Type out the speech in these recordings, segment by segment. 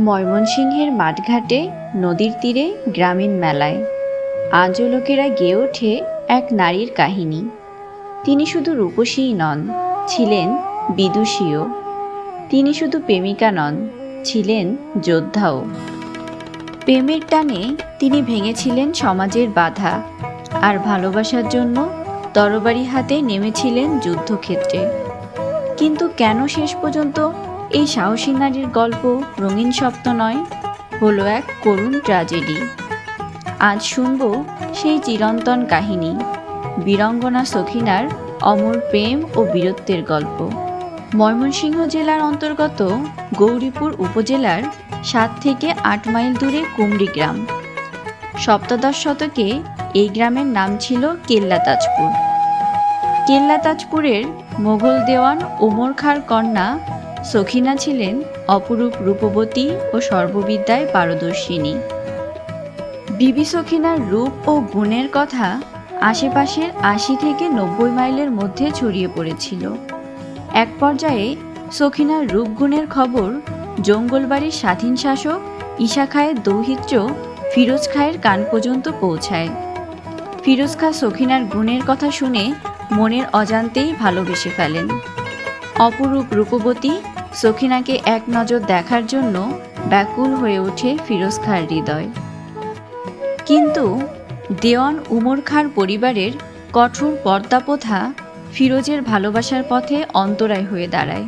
ময়মনসিংহের মাঠঘাটে, নদীর তীরে, গ্রামীণ মেলায়। আজও লোকেরা গেয়ে ওঠে এক নারীর কাহিনী। তিনি শুধু রূপসীই নন, ছিলেন বিদুষীও। তিনি শুধু প্রেমিকা নন, ছিলেন যোদ্ধাও। প্রেমের টানে তিনি ভেঙেছিলেন সমাজের বাধা আর ভালোবাসার জন্য তরবারি হাতে নেমেছিলেন যুদ্ধক্ষেত্রে। কিন্তু কেন শেষ পর্যন্ত এই সাহসী নারীর গল্প রঙিন স্বপ্ন নয়, হলো এক করুণ ট্র্যাজেডি। আজ শুনব সেই চিরন্তন কাহিনী, বীরঙ্গনা সখিনার অমর প্রেম ও বীরত্বের গল্প। ময়মনসিংহ জেলার অন্তর্গত গৌরীপুর উপজেলার সাত থেকে আট মাইল দূরে কুমড়ি গ্রাম। সপ্তদশ শতকে এই গ্রামের নাম ছিল কেল্লা তাজপুর। কেল্লা তাজপুরের মোগল দেওয়ান ওমর খাঁর কন্যা সখিনা ছিলেন অপরূপ রূপবতী ও সর্ববিদ্যায় পারদর্শিনী। বিবি সখিনার রূপ ও গুণের কথা আশেপাশের আশি থেকে নব্বই মাইলের মধ্যে ছড়িয়ে পড়েছিল। এক পর্যায়ে সখিনার রূপগুণের খবর জঙ্গলবাড়ির স্বাধীন শাসক ঈশা খায়ের দৌহিত্র ফিরোজ খায়ের কান পর্যন্ত পৌঁছায়। ফিরোজ খা সখিনার গুণের কথা শুনে মনের অজান্তেই ভালোবেসে ফেলেন। অপরূপ রূপবতী সখিনাকে এক নজর দেখার জন্য ব্যাকুল হয়ে ওঠে ফিরোজ খাঁর হৃদয়। কিন্তু দেওয়ান উমর খাঁর পরিবারের কঠোর পর্দাপ্রথা ফিরোজের ভালোবাসার পথে অন্তরায় হয়ে দাঁড়ায়।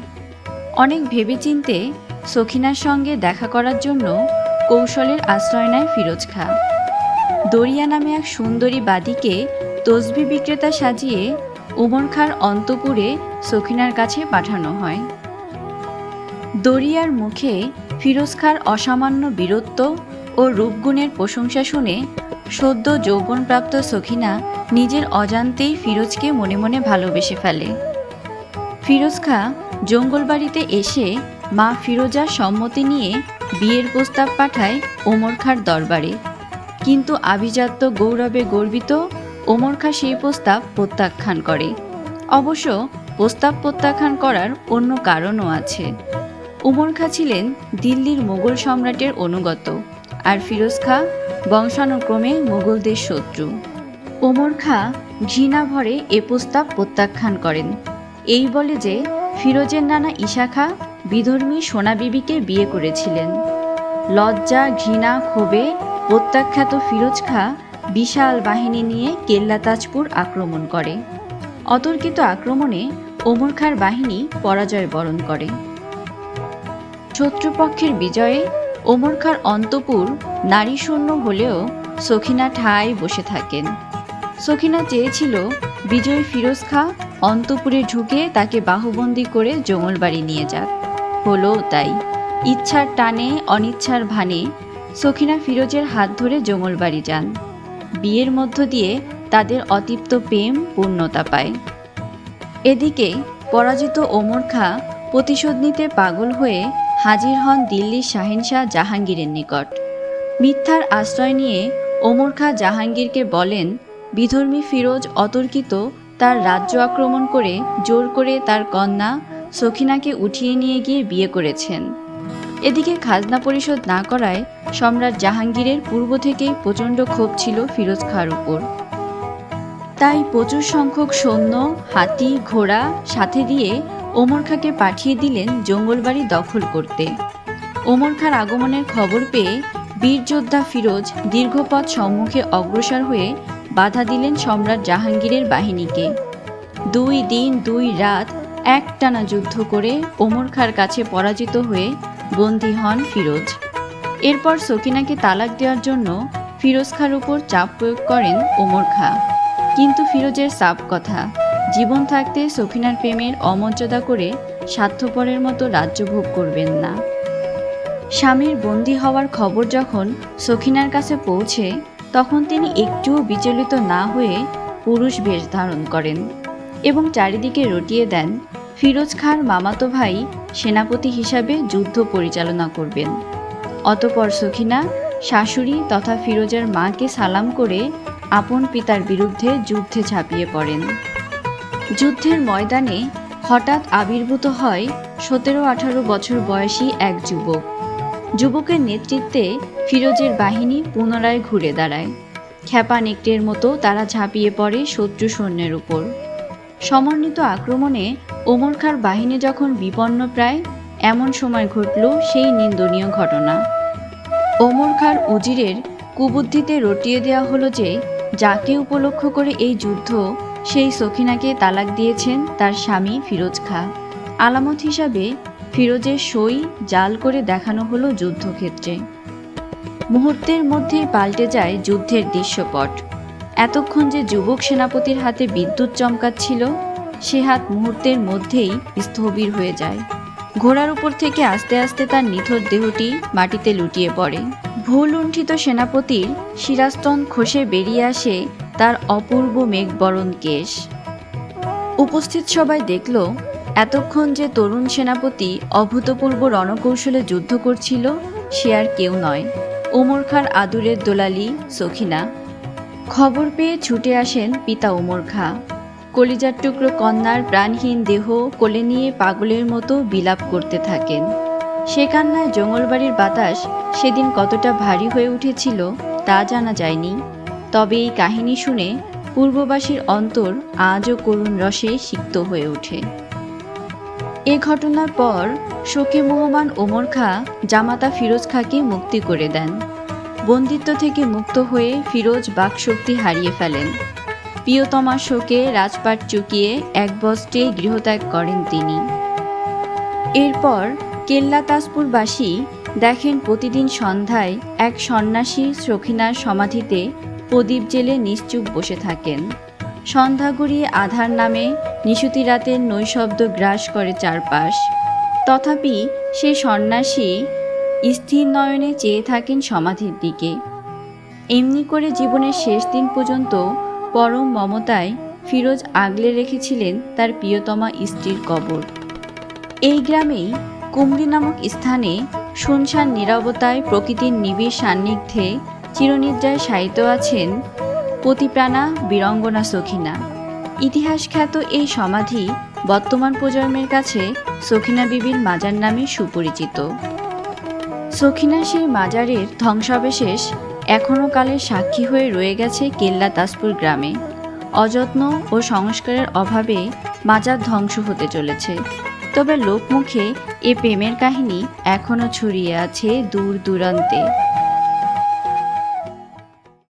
অনেক ভেবেচিন্তে সখিনার সঙ্গে দেখা করার জন্য কৌশলের আশ্রয় নেয় ফিরোজ খা দরিয়া নামে এক সুন্দরী বাদীকে তসবি বিক্রেতা সাজিয়ে উমর খাঁর অন্তপুরে সখিনার কাছে পাঠানো হয়। দরিয়ার মুখে ফিরোজ খাঁর অসামান্য বীরত্ব ও রূপগুণের প্রশংসা শুনে সদ্য যৌবনপ্রাপ্ত সখিনা নিজের অজান্তেই ফিরোজকে মনে মনে ভালোবেসে ফেলে। ফিরোজ খা জঙ্গলবাড়িতে এসে মা ফিরোজার সম্মতি নিয়ে বিয়ের প্রস্তাব পাঠায় ওমর খাঁর দরবারে। কিন্তু আভিজাত্য গৌরবে গর্বিত ওমর খাঁ সেই প্রস্তাব প্রত্যাখ্যান করে। অবশ্য প্রস্তাব প্রত্যাখ্যান করার অন্য কারণও আছে। উমর খাঁ ছিলেন দিল্লির মোগল সম্রাটের অনুগত আর ফিরোজ খাঁ বংশানুক্রমে মোগলদের শত্রু। ওমর খাঁ ঘৃণা ভরে এ প্রস্তাব প্রত্যাখ্যান করেন। এই বলে যে ফিরোজের নানা ঈশা খাঁ বিধর্মী সোনা বিবিকে বিয়ে করেছিলেন। লজ্জা, ঘৃণা, ক্ষোভে প্রত্যাখ্যাত ফিরোজ খাঁ বিশাল বাহিনী নিয়ে কেল্লা তাজপুর আক্রমণ করে। অতর্কিত আক্রমণে ওমর খাঁর বাহিনী পরাজয় বরণ করে। শত্রুপক্ষের বিজয়ে ওমর খাঁর অন্তপুর নারী শূন্য হলেও সখিনা ঠায় বসে থাকেন। সখিনা চেয়েছিল বিজয়ী ফিরোজ খাঁ অন্তপুরে ঢুকে তাকে বাহুবন্দি করে জঙ্গলবাড়ি নিয়ে যাক। হলো তাই। ইচ্ছার টানে অনিচ্ছার ভানে সখিনা ফিরোজের হাত ধরে জঙ্গলবাড়ি যান। বিয়ের মধ্য দিয়ে তাদের অতিপ্ত প্রেম পূর্ণতা পায়। এদিকে পরাজিত ওমর খাঁ প্রতিশোধ নিতে পাগল হয়ে হাজির হন দিল্লির শাহিনশাহ জাহাঙ্গীরের নিকট। মিথ্যার আশ্রয় নিয়ে ওমর খাঁ জাহাঙ্গীরকে বলেন, বিধর্মী ফিরোজ অতর্কিত, তার রাজ্য আক্রমণ করে জোর করে তার কন্যা সখিনাকে উঠিয়ে নিয়ে গিয়ে বিয়ে করেছেন। এদিকে খাজনা পরিশোধ না করায় সম্রাট জাহাঙ্গীরের পূর্ব থেকেই প্রচণ্ড ক্ষোভ ছিল ফিরোজ খাঁর উপর। তাই প্রচুর সংখ্যক সৈন্য, হাতি, ঘোড়া সাথে দিয়ে ওমর খাঁকে পাঠিয়ে দিলেন জঙ্গলবাড়ি দখল করতে। ওমর খাঁর আগমনের খবর পেয়ে বীর যোদ্ধা ফিরোজ দীর্ঘপথ সম্মুখে অগ্রসর হয়ে বাধা দিলেন সম্রাট জাহাঙ্গীরের বাহিনীকে। দুই দিন, দুই রাত একটানা যুদ্ধ করে ওমর খাঁর কাছে পরাজিত হয়ে বন্দী হন ফিরোজ। এরপর সকিনাকে তালাক দেওয়ার জন্য ফিরোজ খাঁর উপর চাপ প্রয়োগ করেন ওমর খাঁ। কিন্তু ফিরোজের সাপ কথা জীবন থাকতে সখিনার প্রেমের অমর্যাদা করে স্বার্থপরের মতো রাজ্য ভোগ করবেন না। স্বামীর বন্দি হওয়ার খবর যখন সখিনার কাছে পৌঁছে, তখন তিনি একটুও বিচলিত না হয়ে পুরুষ বেশ ধারণ করেন এবং চারিদিকে রটিয়ে দেন ফিরোজ খাঁর মামাতো ভাই সেনাপতি হিসাবে যুদ্ধ পরিচালনা করবেন। অতপর সখিনা শাশুড়ি তথা ফিরোজের মাকে সালাম করে আপন পিতার বিরুদ্ধে যুদ্ধে ঝাঁপিয়ে পড়েন। যুদ্ধের ময়দানে হঠাৎ আবির্ভূত হয় সতেরো আঠারো বছর বয়সী এক যুবক। যুবকের নেতৃত্বে ফিরোজের বাহিনী পুনরায় ঘুরে দাঁড়ায়। খ্যাপা নেকটের মতো তারা ঝাঁপিয়ে পড়ে শত্রু সৈন্যের উপর। সমন্বিত আক্রমণে ওমর খাঁর বাহিনী যখন বিপন্ন প্রায়, এমন সময় ঘটল সেই নিন্দনীয় ঘটনা। ওমর খাঁর উজিরের কুবুদ্ধিতে রটিয়ে দেওয়া হলো যে, যাকে উপলক্ষ করে এই যুদ্ধ সেই সখিনাকে তালাক দিয়েছেন তার স্বামী ফিরোজ খাঁ। আলামত হিসাবে ফিরোজের সই জাল করে দেখানো হলো যুদ্ধক্ষেত্রে। মুহূর্তের মধ্যেই পাল্টে যায় যুদ্ধের দৃশ্যপট। এতক্ষণ যে যুবক সেনাপতির হাতে বিদ্যুৎ চমকাচ্ছিল, সে হাত মুহূর্তের মধ্যেই স্থবির হয়ে যায়। ঘোড়ার উপর থেকে আস্তে আস্তে তার নিথর দেহটি মাটিতে লুটিয়ে পড়ে। ভূলুণ্ঠিত সেনাপতির শিরাস্তন খসে বেরিয়ে আসে তার অপূর্ব মেঘবরণ কেশ। উপস্থিত সবাই দেখল, এতক্ষণ যে তরুণ সেনাপতি অভূতপূর্ব রণকৌশলে যুদ্ধ করছিল, সে আর কেউ নয়। ওমর খাঁর আদুরের দোলালি, সখিনা। খবর পেয়ে ছুটে আসেন পিতা ওমর খাঁ। কলিজার টুকরো কন্যার প্রাণহীন দেহ কোলে নিয়ে পাগলের মতো বিলাপ করতে থাকেন। সে কান্নায় জঙ্গলবাড়ির বাতাস সেদিন কতটা ভারী হয়ে উঠেছিল, তা জানা যায়নি। তবে এই কাহিনী শুনে পূর্ববাসীর অন্তর আজও করুণ রসে সিক্ত হয়ে ওঠে। এ ঘটনার পর শোকে মোহমান ওমর খাঁ জামাতা ফিরোজ খাঁকে মুক্তি করে দেন। বন্দিত্ব থেকে মুক্ত হয়ে ফিরোজ বাকশক্তি হারিয়ে ফেলেন। প্রিয়তমা শোকে রাজপাট চুকিয়ে এক বস্ত্রে গৃহত্যাগ করেন তিনি। এরপর কেল্লা তাজপুরবাসী দেখেন প্রতিদিন সন্ধ্যায় এক সন্ন্যাসী সখিনার সমাধিতে প্রদীপ জেলে নিশ্চুপ বসে থাকেন। সন্ধ্যা গড়িয়ে আধার নামে নিশুতি রাতের নৈশব্দ গ্রাস করে চারপাশ। তথাপি সে সন্ন্যাসী স্থির নয়নে চেয়ে থাকেন সমাধির দিকে। এমনি করে জীবনের শেষ দিন পর্যন্ত পরম মমতায় ফিরোজ আগলে রেখেছিলেন তার প্রিয়তমা স্ত্রীর কবর। এই গ্রামেই কুমড়ি নামক স্থানে শুনশান নিরবতায় প্রকৃতির নিবিড় সান্নিধ্যে চিরনিদ্রায় শায়িত আছেন পতিপ্রাণা বীরঙ্গনা সখিনা। ইতিহাস খ্যাত এই সমাধি বর্তমান প্রজন্মের কাছে সখিনা বিবির মাজার নামে সুপরিচিত। সখিনা সেই মাজারের ধ্বংসাবশেষ এখনও কালের সাক্ষী হয়ে রয়ে গেছে কেল্লা তাজপুর গ্রামে। অযত্ন ও সংস্কারের অভাবে মাজার ধ্বংস হতে চলেছে। তবে লোকমুখে এ প্রেমের কাহিনী এখনও ছড়িয়ে আছে দূর দূরান্তে